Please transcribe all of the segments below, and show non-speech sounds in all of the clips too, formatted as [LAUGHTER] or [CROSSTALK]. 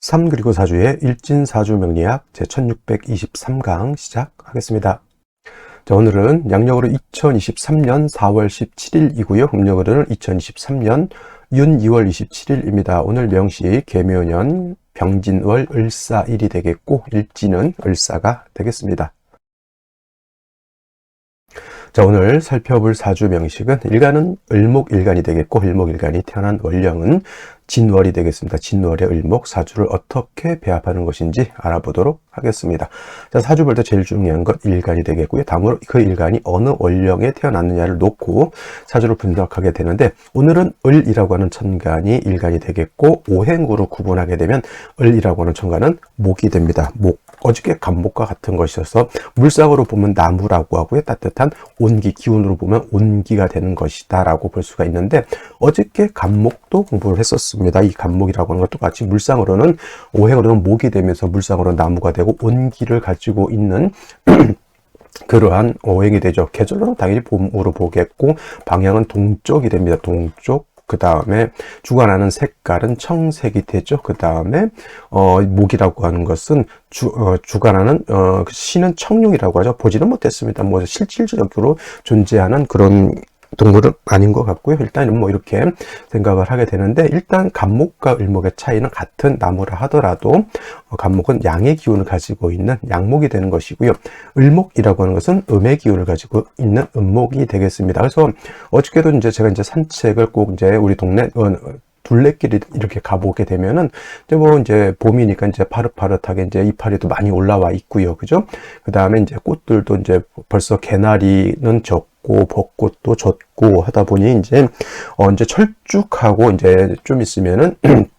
3 그리고 4주의 일진사주 명리학 제1623강 시작하겠습니다. 자, 오늘은 양력으로 2023년 4월 17일이고요. 음력으로는 2023년 윤 2월 27일입니다. 오늘 명시 개묘년 병진월 을사일이 되겠고 일진은 을사가 되겠습니다. 자, 오늘 살펴볼 사주 명식은 일간은 을목일간이 되겠고 을목일간이 태어난 월령은 진월이 되겠습니다. 진월의 을목 사주를 어떻게 배합하는 것인지 알아보도록 하겠습니다. 자, 사주 볼 때 제일 중요한 것 일간이 되겠고요. 다음으로 그 일간이 어느 월령에 태어났느냐를 놓고 사주를 분석하게 되는데 오늘은 을이라고 하는 천간이 일간이 되겠고 오행으로 구분하게 되면 을이라고 하는 천간은 목이 됩니다. 목. 어저께 간목과 같은 것이어서 물상으로 보면 나무라고 하고요. 따뜻한 온기, 기운으로 보면 온기가 되는 것이다 라고 볼 수가 있는데 어저께 간목도 공부를 했었습니다. 이 간목이라고 하는 것도 같이 물상으로는 오행으로는 목이 되면서 물상으로 나무가 되고 온기를 가지고 있는 [CLEARS THROAT] 그러한 오행이 되죠. 계절로는 당연히 봄으로 보겠고 방향은 동쪽이 됩니다. 동쪽 그 다음에 주관하는 색깔은 청색이 되죠. 그 다음에 어, 목이라고 하는 것은 주, 어, 주관하는 어, 신은 청룡이라고 하죠. 보지는 못했습니다. 뭐 실질적으로 존재하는 그런 동물은 아닌 것 같고요. 일단은 뭐 이렇게 생각을 하게 되는데 일단 간목과 을목의 차이는 같은 나무라 하더라도 어, 간목은 양의 기운을 가지고 있는 양목이 되는 것이고요. 을목이라고 하는 것은 음의 기운을 가지고 있는 음목이 되겠습니다. 그래서 어저께도 이제 제가 이제 산책을 꼭 이제 우리 동네 어, 둘레길이 이렇게 가보게 되면은 이제 뭐 이제 봄이니까 이제 파릇파릇하게 이제 이파리도 많이 올라와 있고요. 그죠? 그 다음에 이제 꽃들도 이제 벌써 개나리는 적고 벚꽃도 졌고 하다 보니 이제 어 이제 철쭉하고 이제 좀 있으면은 [CLEARS THROAT]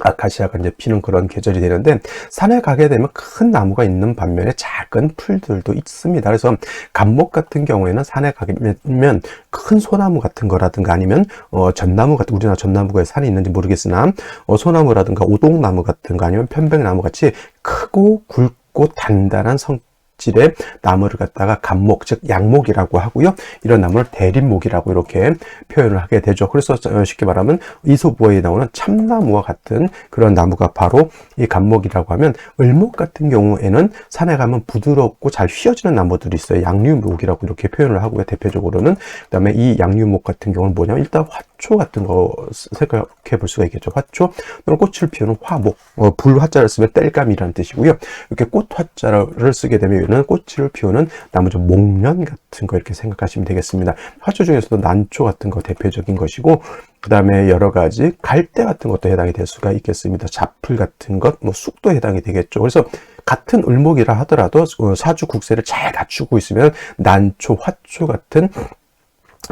아카시아가 이제 피는 그런 계절이 되는데 산에 가게 되면 큰 나무가 있는 반면에 작은 풀들도 있습니다. 그래서 감목 같은 경우에는 산에 가게 되면 큰 소나무 같은 거라든가 아니면 어 전나무 같은 우리나라 전나무가 산에 있는지 모르겠으나 어 소나무라든가 오동나무 같은 거 아니면 편백나무 같이 크고 굵고 단단한 성 질의 나무를 갖다가 감목, 즉 양목이라고 하고요. 이런 나무를 대립목이라고 이렇게 표현을 하게 되죠. 그래서 쉽게 말하면 이소부어에 나오는 참나무와 같은 그런 나무가 바로 이 감목이라고 하면 을목 같은 경우에는 산에 가면 부드럽고 잘 휘어지는 나무들이 있어요. 양류목이라고 이렇게 표현을 하고요. 대표적으로는 그다음에 이 양류목 같은 경우는 뭐냐면 일단 화초 같은 거 생각해 볼 수가 있겠죠. 화초 또는 꽃을 피우는 화목, 어, 불 화자를 쓰면 뗄감이라는 뜻이고요. 이렇게 꽃 화자를 쓰게 되면 꽃을 피우는 나무죠. 목련 같은 거 이렇게 생각하시면 되겠습니다. 화초 중에서도 난초 같은 거 대표적인 것이고 그 다음에 여러 가지 갈대 같은 것도 해당이 될 수가 있겠습니다. 자풀 같은 것, 뭐 쑥도 해당이 되겠죠. 그래서 같은 을목이라 하더라도 어, 사주 국세를 잘 갖추고 있으면 난초, 화초 같은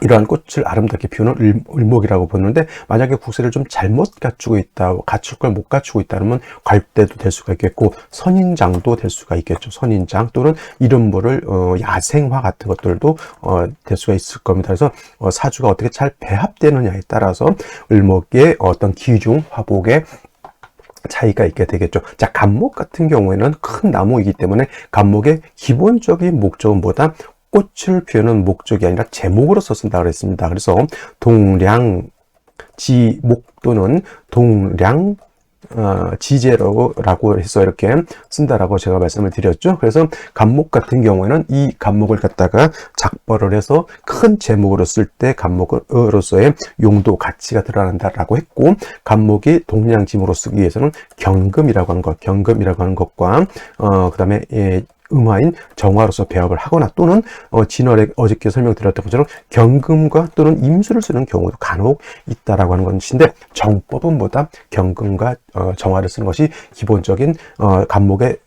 이러한 꽃을 아름답게 피우는 을목이라고 보는데 만약에 국세를 좀 잘못 갖추고 있다 갖출 걸 못 갖추고 있다면 갈대도 될 수가 있겠고 선인장도 될 수가 있겠죠 선인장 또는 이런 뭐를 어, 야생화 같은 것들도 어, 될 수가 있을 겁니다 그래서 어, 사주가 어떻게 잘 배합되느냐에 따라서 을목의 어떤 기중 화복의 차이가 있게 되겠죠. 자, 감목 같은 경우에는 큰 나무이기 때문에 감목의 기본적인 목적은 뭐다? 꽃을 피우는 목적이 아니라 제목으로서 쓴다 그랬습니다. 그래서 동량 지목 또는 동량 어, 지제라고 해서 이렇게 쓴다라고 제가 말씀을 드렸죠. 그래서 간목 같은 경우에는 이 간목을 갖다가 작벌을 해서 큰 제목으로 쓸때 간목으로서의 용도 가치가 드러난다라고 했고 간목이 동량짐으로 쓰기 위해서는 경금이라고 하는 것, 경금이라고 하는 것과 어, 그다음에 예, 음화인 정화로서 배합을 하거나 또는 어, 진월에 어저께 설명드렸던 것처럼 경금과 또는 임수를 쓰는 경우도 간혹 있다라고 하는 것인데 정법은 뭐다? 경금과 어, 정화를 쓰는 것이 기본적인 어, 간목의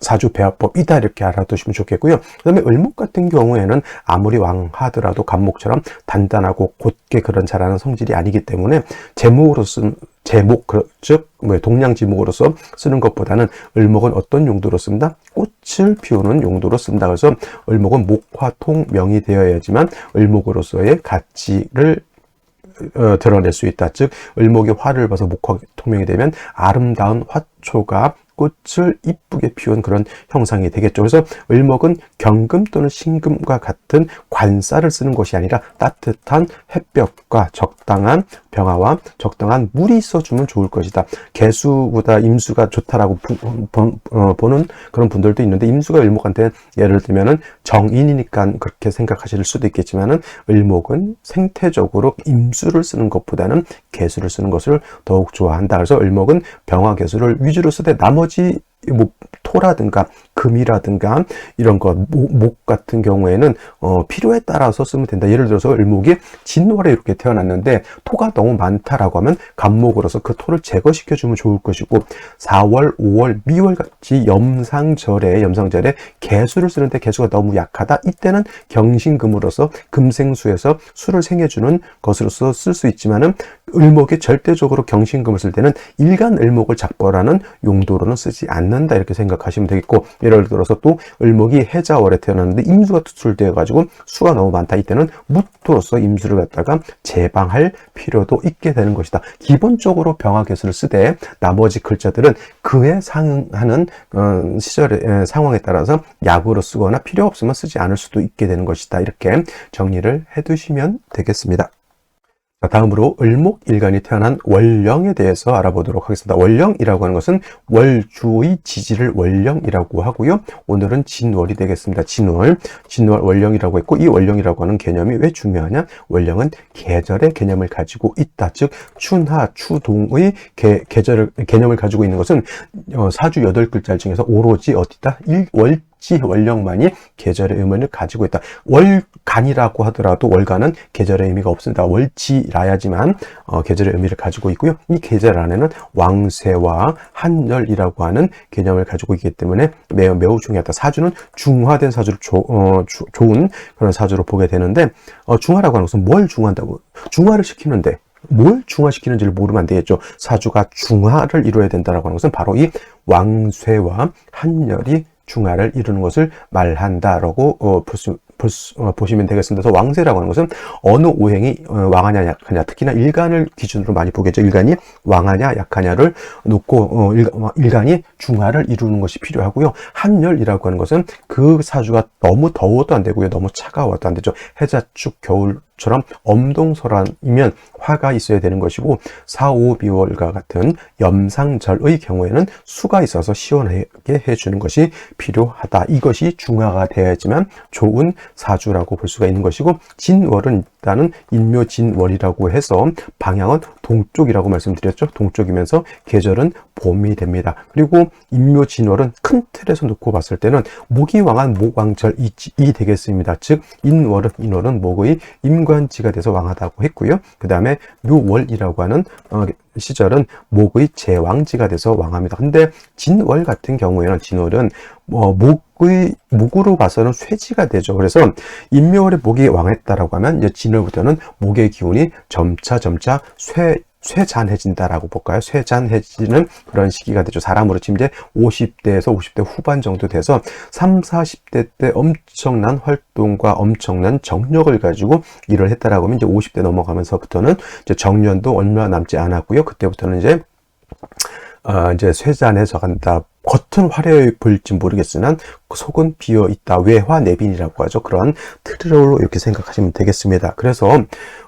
사주 배합법이다 이렇게 알아두시면 좋겠고요. 그 다음에 을목 같은 경우에는 아무리 왕하더라도 간목처럼 단단하고 곧게 그런 잘하는 성질이 아니기 때문에 제목으로 쓴 제목 즉뭐 동량지목으로서 쓰는 것보다는 을목은 어떤 용도로 씁니다? 꽃을 피우는 용도로 씁니다. 그래서 을목은 목화통명이 되어야지만 을목으로서의 가치를 어, 드러낼 수 있다. 즉 을목의 화를 봐서 목화 통명이 되면 아름다운 화 초가 꽃을 이쁘게 피운 그런 형상이 되겠죠. 그래서 을목은 경금 또는 신금과 같은 관살을 쓰는 것이 아니라 따뜻한 햇볕과 적당한 병화와 적당한 물이 있어주면 좋을 것이다. 개수보다 임수가 좋다라고 어, 보는 그런 분들도 있는데 임수가 을목한테 예를 들면은 정인이니까 그렇게 생각하실 수도 있겠지만은 을목은 생태적으로 임수를 쓰는 것보다는 개수를 쓰는 것을 더욱 좋아한다. 그래서 을목은 병화 개수를 위주로 쓰되 나머지 뭐 토라든가 금이라든가 이런 것, 목 같은 경우에는 어, 필요에 따라서 쓰면 된다. 예를 들어서 을목이 진월에 이렇게 태어났는데 토가 너무 많다라고 하면 간목으로서 그 토를 제거시켜 주면 좋을 것이고 4월, 5월, 미월 같이 염상절에 염상절에 개수를 쓰는데 개수가 너무 약하다. 이때는 경신금으로서 금생수에서 수를 생해 주는 것으로서 쓸 수 있지만은 을목이 절대적으로 경신금을 쓸 때는 일간 을목을 작벌하는 용도로는 쓰지 않는 다 이렇게 생각하시면 되겠고 예를 들어서 또 을목이 해자월에 태어났는데 임수가 투출되어 가지고 수가 너무 많다. 이때는 무토로서 임수를 갖다가 제방할 필요도 있게 되는 것이다. 기본적으로 병화개수를 쓰되 나머지 글자들은 그에 상응하는 어, 시절의 상황에 따라서 약으로 쓰거나 필요 없으면 쓰지 않을 수도 있게 되는 것이다. 이렇게 정리를 해 두시면 되겠습니다 다음으로 을목일간이 태어난 월령에 대해서 알아보도록 하겠습니다. 월령이라고 하는 것은 월주의 지지를 월령이라고 하고요. 오늘은 진월이 되겠습니다. 진월, 진월 월령이라고 했고 이 월령이라고 하는 개념이 왜 중요하냐? 월령은 계절의 개념을 가지고 있다. 즉 춘하, 추동의 개, 계절 개념을 가지고 있는 것은 어, 사주 여덟 글자 중에서 오로지 어디다? 일, 월지 월령만이 계절의 의미를 가지고 있다. 월간이라고 하더라도 월간은 계절의 의미가 없습니다. 월지라야지만 어, 계절의 의미를 가지고 있고요. 이 계절 안에는 왕세와 한열이라고 하는 개념을 가지고 있기 때문에 매우 매우 중요하다. 사주는 중화된 사주를 조, 어, 주, 좋은 그런 사주로 보게 되는데 어, 중화라고 하는 것은 뭘 중화한다고? 중화를 시키는데 뭘 중화시키는지를 모르면 안 되겠죠. 사주가 중화를 이루어야 된다라고 하는 것은 바로 이 왕쇠와 한열이 중화를 이루는 것을 말한다라고 어, 볼수 어, 보시면 되겠습니다. 그래서 왕세라고 하는 것은 어느 오행이 어, 왕하냐 약하냐 특히나 일간을 기준으로 많이 보겠죠. 일간이 왕하냐 약하냐를 놓고 어, 일, 간 이 중화를 이루는 것이 필요하고요. 한열이라고 하는 것은 그 사주가 너무 더워도 안 되고요. 너무 차가워도 안 되죠. 해자축 겨울 처럼 엄동설환이면 화가 있어야 되는 것이고 사오비월과 같은 염상절의 경우에는 수가 있어서 시원하게 해주는 것이 필요하다. 이것이 중화가 되어야지만 좋은 사주라고 볼 수가 있는 것이고 진월은 일단은 인묘진월이라고 해서 방향은 동쪽이라고 말씀드렸죠. 동쪽이면서 계절은 봄이 됩니다. 그리고 인묘진월은 큰 틀에서 놓고 봤을 때는 목이 왕한 목왕절이 되겠습니다. 즉 인월은 인월은 목의 임 관지가 돼서 왕하다고 했고요. 그 다음에 묘월이라고 하는 어, 시절은 목의 제왕지가 돼서 왕합니다. 근데 진월 같은 경우에는 진월은 뭐 목의 목으로 봐서는 쇠지가 되죠. 그래서 인묘월에 목이 왕했다라고 하면 이제 진월부터는 목의 기운이 점차 점차 쇠 쇠잔해진다라고 볼까요? 쇠잔해지는 그런 시기가 되죠. 사람으로 치면 이제 50대에서 50대 후반 정도 돼서 3, 40대 때 엄청난 활동과 엄청난 정력을 가지고 일을 했다라고 하면 이제 50대 넘어가면서부터는 이제 정년도 얼마 남지 않았고요. 그때부터는 이제 어, 이제 쇠잔해져 간다. 겉은 화려해 보일지 모르겠으나 속은 비어 있다. 외화 내빈이라고 하죠. 그런 틀으로 이렇게 생각하시면 되겠습니다. 그래서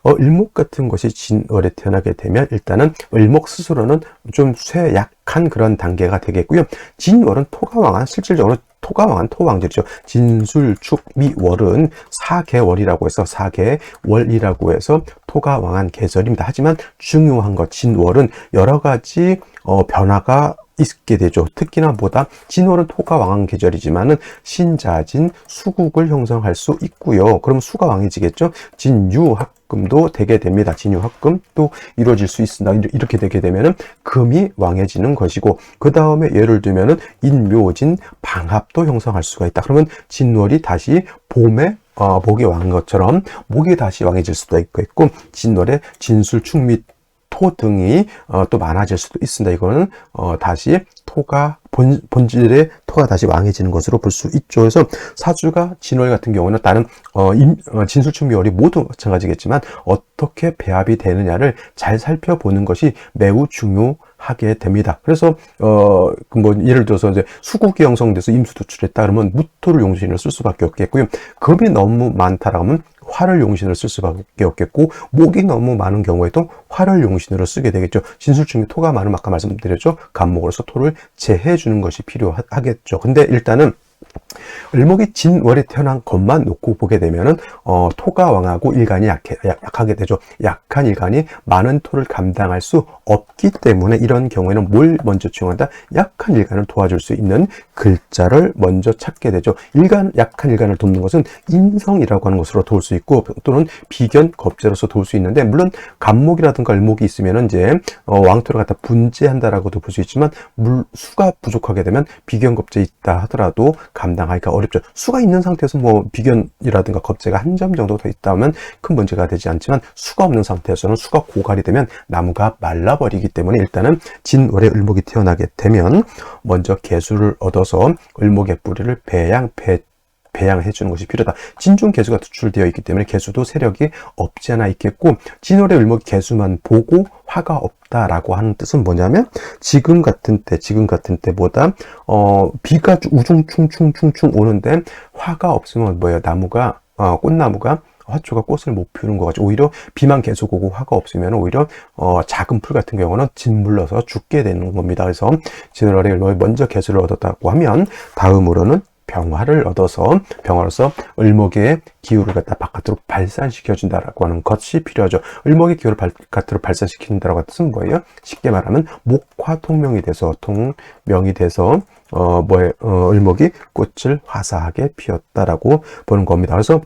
어, 일목 같은 것이 진월에 태어나게 되면 일단은 을목 스스로는 좀 쇠약한 그런 단계가 되겠고요. 진월은 토가왕한 실질적으로 토가왕한 토왕들이죠. 진술, 축, 미, 월은 사계월이라고 해서 사계월이라고 해서 토가왕한 계절입니다. 하지만 중요한 것 진월은 여러 가지 어, 변화가 있게 되죠. 특히나 보다 진월은 토가 왕한 계절이지만은 신자진 수국을 형성할 수 있고요. 그러면 수가 왕해지겠죠. 진유합 금도 되게 됩니다. 진유합금도 이루어질 수 있습니다. 이렇게 되게 되면은 금이 왕해지는 것이고 그 다음에 예를 들면은 인묘진 방합도 형성할 수가 있다. 그러면 진월이 다시 봄에 어, 목이 왕한 것처럼 목이 다시 왕해질 수도 있고 진월에 진술충 및 토 등이 어, 또 많아질 수도 있습니다. 이거는 어, 다시 토가 본, 본질의 토가 다시 왕해지는 것으로 볼 수 있죠. 그래서 사주가 진월 같은 경우는 다른 어, 임, 어, 진술충묘월이 모두 마찬가지겠지만 어떻게 배합이 되느냐를 잘 살펴보는 것이 매우 중요 하게 됩니다. 그래서 어, 뭐 예를 들어서 이제 수국이 형성돼서 임수 도출했다 그러면 무토를 용신을 쓸 수밖에 없겠고요. 금이 너무 많다라고 하면 화를 용신으로 쓸 수밖에 없겠고 목이 너무 많은 경우에도 화를 용신으로 쓰게 되겠죠. 진술충이 토가 많으면 아까 말씀드렸죠. 간목으로서 토를 제해 주는 것이 필요하겠죠. 근데 일단은 을목이 진월에 태어난 것만 놓고 보게 되면은 어, 토가 왕하고 일간이 약해, 약, 하게 되죠. 약한 일간이 많은 토를 감당할 수 없기 때문에 이런 경우에는 뭘 먼저 지용한다? 약한 일간을 도와줄 수 있는 글자를 먼저 찾게 되죠. 일간 약한 일간을 돕는 것은 인성이라고 하는 것으로 도울 수 있고 또는 비견 겁재로서 도울 수 있는데 물론 간목이라든가 을목이 있으면은 이제 어, 왕토를 갖다 분재한다라고도 볼 수 있지만 물 수가 부족하게 되면 비견 겁재 있다 하더라도 감당하기가 어렵죠. 수가 있는 상태에서 뭐 비견이라든가 겁재가 한 점 정도 더 있다면 큰 문제가 되지 않지만 수가 없는 상태에서는 수가 고갈이 되면 나무가 말라버리기 때문에 일단은 진월에 을목이 태어나게 되면 먼저 개수를 얻어서 을목의 뿌리를 배양, 배, 배양해 주는 것이 필요하다. 진중 개수가 투출되어 있기 때문에 개수도 세력이 없지 않아 있겠고 진월의 을목 개수만 보고 화가 없다라고 하는 뜻은 뭐냐면 지금 같은 때 지금 같은 때보다 어 비가 우중충충충충 오는데 화가 없으면 뭐예요 나무가 어 꽃나무가 화초가 꽃을 못 피우는 거 같죠. 오히려 비만 계속 오고 화가 없으면 오히려 어, 작은 풀 같은 경우는 짓물러서 죽게 되는 겁니다. 그래서 진월의 먼저 개수를 얻었다고 하면 다음으로는 병화를 얻어서 병화로서 을목의 기후를 갖다 바깥으로 발산시켜 준다라고 하는 것이 필요하죠. 을목의 기후를 바깥으로 발산시킨다라고 뜻은 뭐예요? 쉽게 말하면 목화 통명이 돼서 통명이 돼서 어 뭐에 어, 을목이 꽃을 화사하게 피웠다라고 보는 겁니다. 그래서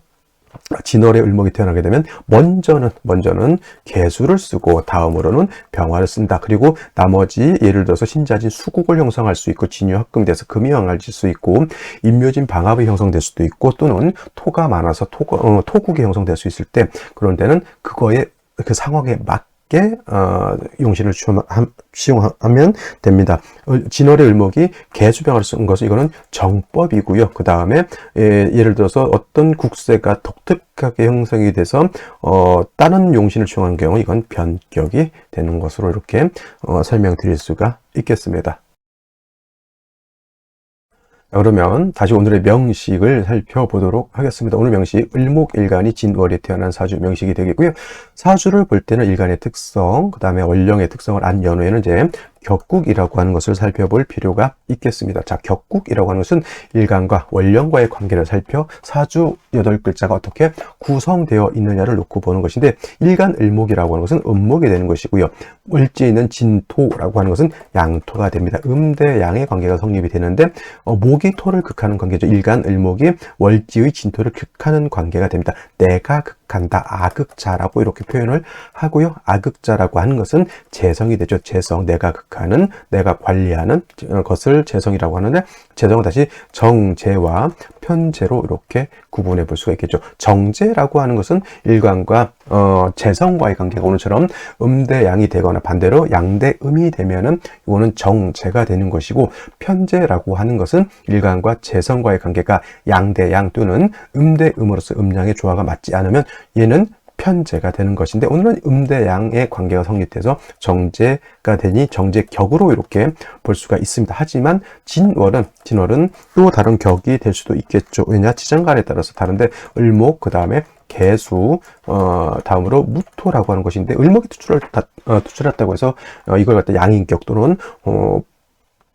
진월의 을목이 태어나게 되면 먼저는 먼저는 개수를 쓰고 다음으로는 병화를 쓴다. 그리고 나머지 예를 들어서 신자진 수국을 형성할 수 있고 진유 합금돼서 금이 왕할질 수 있고 임묘진 방합이 형성될 수도 있고 또는 토가 많아서 토, 어, 토국이 형성될 수 있을 때 그런 데는 그거에 그 상황에 맞게 어, 용신을 시용하면 됩니다. 진월의 을목이 개수병을 쓴 것은 이거는 정법이고요. 그 다음에 예, 를 들어서 어떤 국세가 독특하게 형성이 돼서 어, 다른 용신을 취용한 경우 이건 변격이 되는 것으로 이렇게 어, 설명드릴 수가 있겠습니다. 그러면 다시 오늘의 명식을 살펴보도록 하겠습니다. 오늘 명식 을목일간이 진월에 태어난 사주 명식이 되겠고요. 사주를 볼 때는 일간의 특성, 그 다음에 원령의 특성을 안 연후에는 이제 격국이라고 하는 것을 살펴볼 필요가 있겠습니다. 자, 격국이라고 하는 것은 일간과 원령과의 관계를 살펴 사주 여덟 글자가 어떻게 구성되어 있느냐를 놓고 보는 것인데 일간 을목이라고 하는 것은 음목이 되는 것이고요. 을지에 있는 진토라고 하는 것은 양토가 됩니다. 음대 양의 관계가 성립이 되는데 어, 목이 토를 극하는 관계죠. 일간 을목이 월지의 진토를 극하는 관계가 됩니다. 내가 극 한다. 아극자라고 이렇게 표현을 하고요. 아극자라고 하는 것은 재성이 되죠. 재성, 내가 극 하는 내가 관리하는 것을 재성이라고 하는데 재성은 다시 정제와 편제로 이렇게 구분해 볼 수가 있겠죠. 정제라고 하는 것은 일관과 어, 재성과의 관계가 오늘처럼 음대 양이 되거나 반대로 양대 음이 되면은 이거는 정제가 되는 것이고 편제라고 하는 것은 일관과 재성과의 관계가 양대 양 또는 음대 음으로서 음양의 조화가 맞지 않으면 얘는 편제가 되는 것인데 오늘은 음대양의 관계가 성립돼서 정제가 되니 정제격으로 이렇게 볼 수가 있습니다. 하지만 진월은 진월은 또 다른 격이 될 수도 있겠죠. 왜냐 지장간에 따라서 다른데 을목 그 다음에 개수 어 다음으로 무토라고 하는 것인데 을목이 투출을 다, 어, 투출했다고 해서 어, 이걸 갖다 양인격 또는 어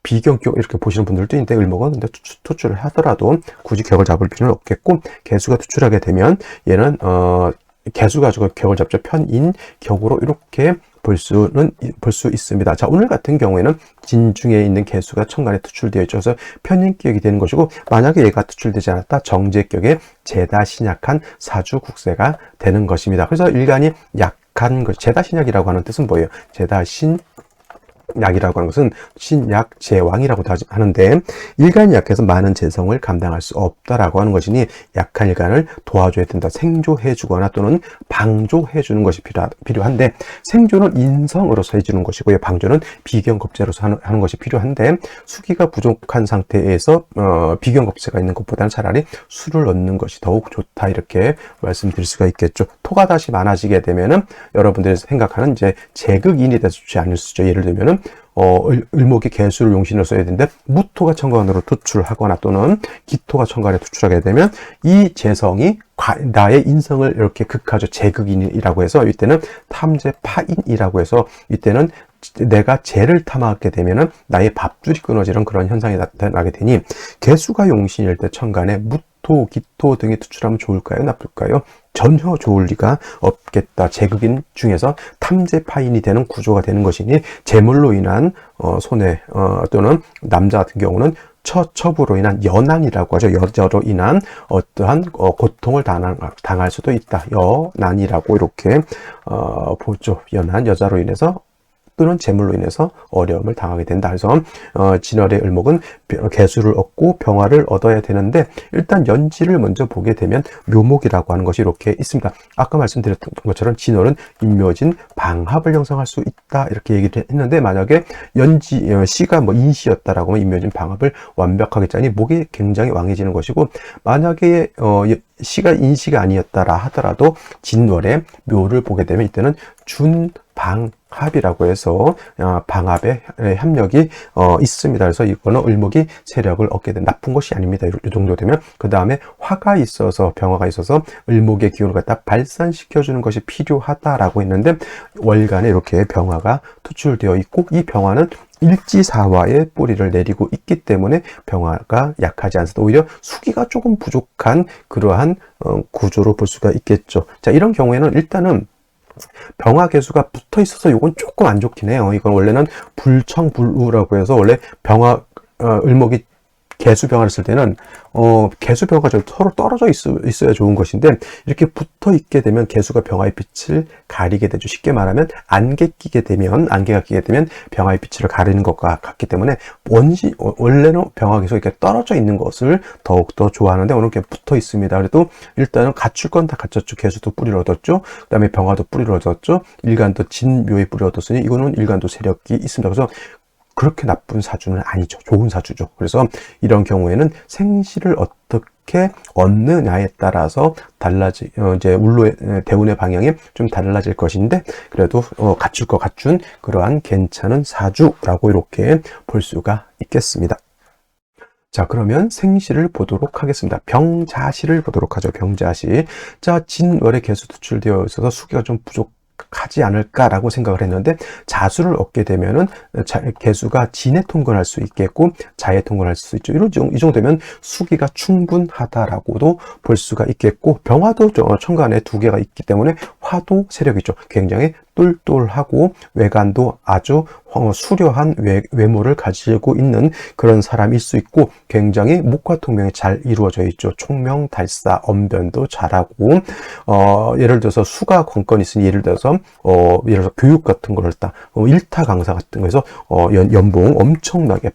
비경격 이렇게 보시는 분들도 있는데 을목은 근데 투출을 하더라도 굳이 격을 잡을 필요는 없겠고 개수가 투출하게 되면 얘는 어 개수 가지고 격을 잡죠. 편인 격으로 이렇게 볼 수는 볼 수 있습니다. 자 오늘 같은 경우에는 진중에 있는 개수가 천간에 투출되어 있어서 편인격이 되는 것이고 만약에 얘가 투출되지 않았다 정제격에 제다 신약한 사주 국세가 되는 것입니다. 그래서 일간이 약한 것 제다 신약이라고 하는 뜻은 뭐예요? 제다 신 약이라고 하는 것은 신약 제왕이라고도 하는데 일간이 약해서 많은 재성을 감당할 수 없다라고 하는 것이니 약한 일간을 도와줘야 된다. 생조해 주거나 또는 방조해 주는 것이 필요한데 생조는 인성으로서 해주는 것이고요. 방조는 비경겁제로서 하는, 것이 필요한데 수기가 부족한 상태에서 어, 비경겁제가 있는 것보다는 차라리 술을 넣는 것이 더욱 좋다 이렇게 말씀드릴 수가 있겠죠. 토가 다시 많아지게 되면은 여러분들이 생각하는 이제 제극인이 돼서 좋지 않을 수 있죠. 예를 들면은 어, 을, 을목이 개수를 용신을 써야 되는데 무토가 천간으로 투출하거나 또는 기토가 천간에 투출하게 되면 이 재성이 과- 나의 인성을 이렇게 극하죠. 제극인이라고 해서 이때는 탐재 파인이라고 해서 이때는 내가 재를 탐하게 되면은 나의 밥줄이 끊어지는 그런 현상이 나타나게 되니 개수가 용신일 때 천간에 무토, 기토 등이 투출하면 좋을까요? 나쁠까요? 전혀 좋을 리가 없겠다. 제극인 중에서 탐재 파인이 되는 구조가 되는 것이니 재물로 인한 어, 손해 어, 또는 남자 같은 경우는 처 첩으로 인한 연한이라고 하죠. 여자로 인한 어떠한 어, 고통을 당할, 당할 수도 있다. 연한이라고 이렇게 어, 보죠. 연한 여자로 인해서 또는 재물로 인해서 어려움을 당하게 된다. 그래서 어, 진월의 을목은 벼- 개수를 얻고 병화를 얻어야 되는데 일단 연지를 먼저 보게 되면 묘목이라고 하는 것이 이렇게 있습니다. 아까 말씀드렸던 것처럼 진월은 인묘진 방합을 형성할 수 있다 이렇게 얘기를 했는데 만약에 연지 어, 시가 뭐 인시였다라고 하면 인묘진 방합을 완벽하게 짜니 목이 굉장히 왕해지는 것이고 만약에 어, 예- 시가 인시가 아니었다라 하더라도 진월의 묘를 보게 되면 이때는 준 방합이라고 해서 어, 방합의 협력이 어, 있습니다. 그래서 이거는 을목이 세력을 얻게 된 나쁜 것이 아닙니다. 이, 이 정도 되면 그 다음에 화가 있어서 병화가 있어서 을목의 기운을 갖다 발산시켜 주는 것이 필요하다라고 했는데 월간에 이렇게 병화가 투출되어 있고 이 병화는 일지사화의 뿌리를 내리고 있기 때문에 병화가 약하지 않습니다. 오히려 수기가 조금 부족한 그러한 어, 구조로 볼 수가 있겠죠. 자 이런 경우에는 일단은 병화 개수가 붙어 있어서 이건 조금 안 좋긴 해요. 이건 원래는 불청불우라고 해서 원래 병화 어, 을목이 개수병화를 쓸 때는 어, 개수병화가 좀 서로 떨어져 있어, 있어야 좋은 것인데 이렇게 붙어 있게 되면 개수가 병화의 빛을 가리게 되죠. 쉽게 말하면 안개 끼게 되면 안개가 끼게 되면 병화의 빛을 가리는 것과 같기 때문에 원시 어, 원래는 병화 개수가 이렇게 떨어져 있는 것을 더욱 더 좋아하는데 오늘 이렇게 붙어 있습니다. 그래도 일단은 갖출 건 다 갖췄죠. 개수도 뿌리를 얻었죠. 그다음에 병화도 뿌리를 얻었죠. 일간도 진묘의 뿌리를 얻었으니 이거는 일간도 세력이 있습니다. 그래서 그렇게 나쁜 사주는 아니죠. 좋은 사주죠. 그래서 이런 경우에는 생시를 어떻게 얻느냐에 따라서 달라지, 어, 이제 울로의, 에, 대운의 방향이 좀 달라질 것인데, 그래도, 어, 갖출 것 갖춘 그러한 괜찮은 사주라고 이렇게 볼 수가 있겠습니다. 자, 그러면 생시를 보도록 하겠습니다. 병자시를 보도록 하죠. 병자시. 자, 진월의 개수 투출되어 있어서 수기가 좀 부족, 하지 않을까라고 생각을 했는데 자수를 얻게 되면은 자, 개수가 진에 통근할 수 있겠고 자에 통근할 수 있죠. 이런 정- 이 정도면 수기가 충분하다라고도 볼 수가 있겠고 병화도 저- 천간에 두 개가 있기 때문에 화도 세력이죠. 굉장히 똘똘하고 외관도 아주 어, 수려한 외, 외모를 가지고 있는 그런 사람일 수 있고 굉장히 목과 통명이 잘 이루어져 있죠. 총명, 달사, 언변도 잘하고 어, 예를 들어서 수가 관건이 있으니 예를 들어서 어, 예를 들어서 교육 같은 걸 했다. 어, 일타 강사 같은 거에서 어, 연, 연봉 엄청나게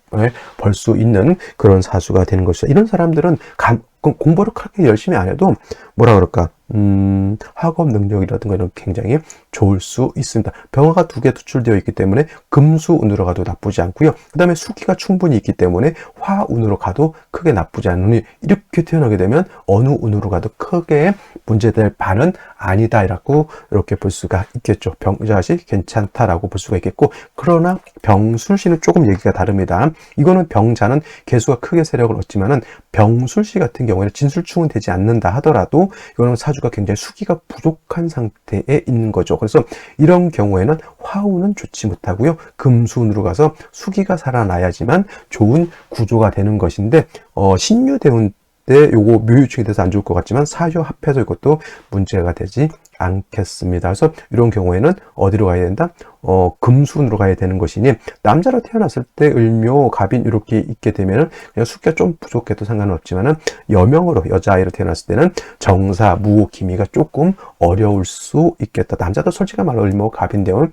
벌 수 있는 그런 사수가 되는 것이다. 이런 사람들은 감, 그 공부를 그렇게 열심히 안 해도 뭐라 그럴까 음, 학업 능력이라든가 이런 굉장히 좋을 수 있습니다. 병화가 두개 투출되어 있기 때문에 금수 운으로 가도 나쁘지 않고요. 그 다음에 수기가 충분히 있기 때문에 화 운으로 가도 크게 나쁘지 않으니 이렇게 태어나게 되면 어느 운으로 가도 크게 문제될 바는 아니다라고 이렇게 볼 수가 있겠죠. 병자시 괜찮다라고 볼 수가 있겠고 그러나 병술시는 조금 얘기가 다릅니다. 이거는 병자는 개수가 크게 세력을 얻지만은 병술시 같은 경우 에는 진술충은 되지 않는다 하더라도 이거는 사주가 굉장히 수기가 부족한 상태에 있는 거죠. 그래서 이런 경우에는 화운은 좋지 못하고요. 금수운으로 가서 수기가 살아나야지만 좋은 구조가 되는 것인데 어, 신유대운 때 요거 묘유충이 돼서 안 좋을 것 같지만 사유 합해서 이것도 문제가 되지 않겠습니다. 그래서 이런 경우에는 어디로 가야 된다? 어, 금순으로 가야 되는 것이니 남자로 태어났을 때 을묘, 갑인 이렇게 있게 되면은 그냥 수기가 좀 부족해도 상관은 없지만은 여명으로 여자아이로 태어났을 때는 정사, 무호, 기미가 조금 어려울 수 있겠다. 남자도 솔직히 말로 을묘, 갑인 되면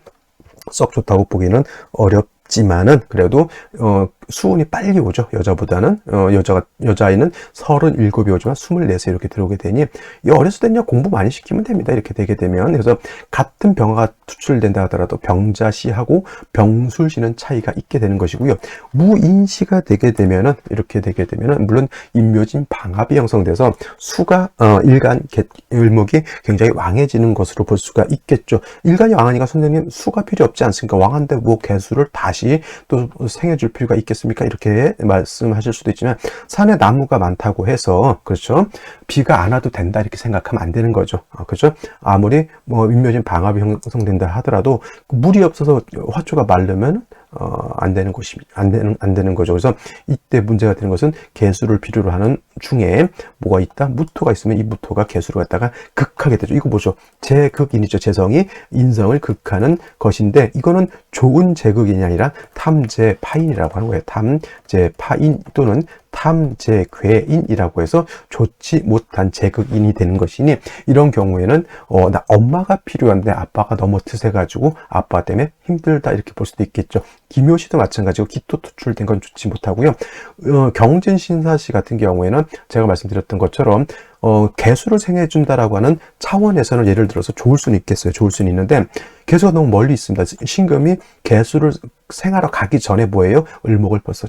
썩 좋다고 보기는 어렵 있지만은 그래도 어 수운이 빨리 오죠 여자보다는. 어 여자가 여자아이는 37이 오지만 24세 이렇게 들어오게 되니 이 어렸을 때는 공부 많이 시키면 됩니다 이렇게 되게 되면. 그래서 같은 병화가 투출된다 하더라도 병자시하고 병술시는 차이가 있게 되는 것이고요. 무인시가 되게 되면은 이렇게 되게 되면은 물론 인묘진 방합이 형성돼서 수가 어 일간 개, 을목이 굉장히 왕해지는 것으로 볼 수가 있겠죠. 일간이 왕하니까 선생님 수가 필요 없지 않습니까? 왕한데 뭐 개수를 다시 또 생해줄 필요가 있겠 습니까? 이렇게 말씀하실 수도 있지만 산에 나무가 많다고 해서 그렇죠? 비가 안 와도 된다 이렇게 생각하면 안 되는 거죠. 아, 그렇죠? 아무리 뭐 인묘진 방합이 형성된다 하더라도 물이 없어서 화초가 마르면 어, 안 되는 것이 안 되는 안 되는 거죠. 그래서 이때 문제가 되는 것은 개수를 필요로 하는 중에 뭐가 있다? 무토가 있으면 이 무토가 개수를 갖다가 극하게 되죠. 이거 보죠. 제극인이죠. 재성이 인성을 극하는 것인데 이거는 좋은 제극인이 아니라 탐제파인이라고 하는 거예요. 탐제파인 또는 탐제괴인이라고 해서 좋지 못한 제극인이 되는 것이니 이런 경우에는 어, 나 엄마가 필요한데 아빠가 너무 트세가지고 아빠 때문에 힘들다 이렇게 볼 수도 있겠죠. 김효시도 마찬가지고 기토 투출된 건 좋지 못하고요. 어, 경진신사시 같은 경우에는 제가 말씀드렸던 것처럼 어, 개수를 생해준다라고 하는 차원에서는 예를 들어서 좋을 수는 있겠어요. 좋을 수는 있는데 개수가 너무 멀리 있습니다. 신금이 개수를 생하러 가기 전에 뭐예요? 을목을 벌써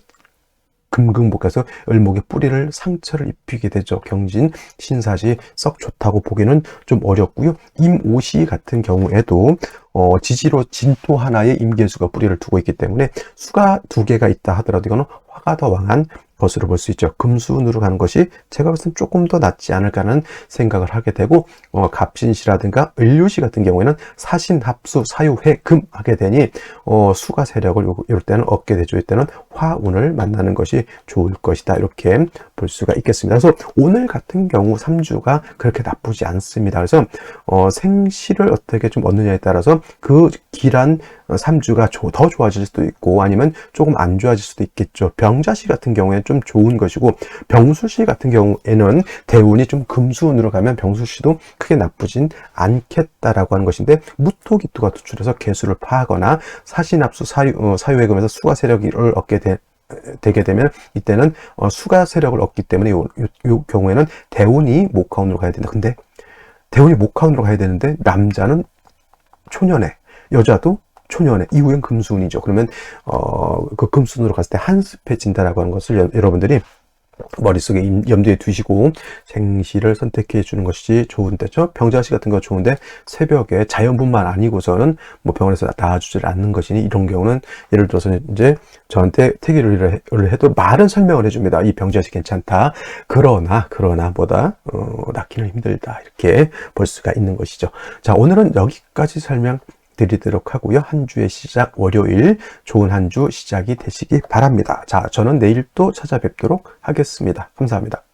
금금복해서 을목의 뿌리를 상처를 입히게 되죠. 경진 신사시 썩 좋다고 보기는 좀 어렵고요. 임오시 같은 경우에도 어, 지지로 진토 하나에 임계수가 뿌리를 두고 있기 때문에 수가 두 개가 있다 하더라도 이거는 화가 더 왕한 것으로 볼 수 있죠. 금수운으로 가는 것이 제가 봤을 땐 조금 더 낫지 않을까라는 생각을 하게 되고 어, 갑신시라든가 을류시 같은 경우에는 사신, 합수, 사유회, 금 하게 되니 어, 수가 세력을 요, 요 때는 얻게 되죠. 이때는 화운을 만나는 것이 좋을 것이다. 이렇게 볼 수가 있겠습니다. 그래서 오늘 같은 경우 3주가 그렇게 나쁘지 않습니다. 그래서 어, 생시를 어떻게 좀 얻느냐에 따라서 그 길한 3주가 더 좋아질 수도 있고 아니면 조금 안 좋아질 수도 있겠죠. 병자시 같은 경우에는 좀 좋은 것이고 병수시 같은 경우에는 대운이 좀 금수운으로 가면 병수시도 크게 나쁘진 않겠다라고 하는 것인데 무토기토가 투출해서 개수를 파하거나 사신합수 사유, 어, 사유회금에서 수가 세력을 얻게 되, 되게 되면 이때는 어, 수가 세력을 얻기 때문에 요, 요, 요 경우에는 대운이 목화운으로 가야 된다. 근데 대운이 목화운으로 가야 되는데 남자는 초년에 여자도 초년에 이후엔 금수운이죠. 그러면 어, 그 금수운으로 갔을 때 한습해진다라고 하는 것을 여, 여러분들이 머릿속에 염두에 두시고 생시를 선택해 주는 것이 좋은 때죠. 병자시 같은 거 좋은데 새벽에 자연분만 아니고서는 뭐 병원에서 나와주질 않는 것이니 이런 경우는 예를 들어서 이제 저한테 태기를 해도 말은 설명을 해줍니다. 이 병자시 괜찮다. 그러나 그러나 보다 어, 낳기는 힘들다 이렇게 볼 수가 있는 것이죠. 자 오늘은 여기까지 설명. 드리도록 하고요. 한 주의 시작 월요일 좋은 한 주 시작이 되시기 바랍니다. 자, 저는 내일 또 찾아뵙도록 하겠습니다. 감사합니다.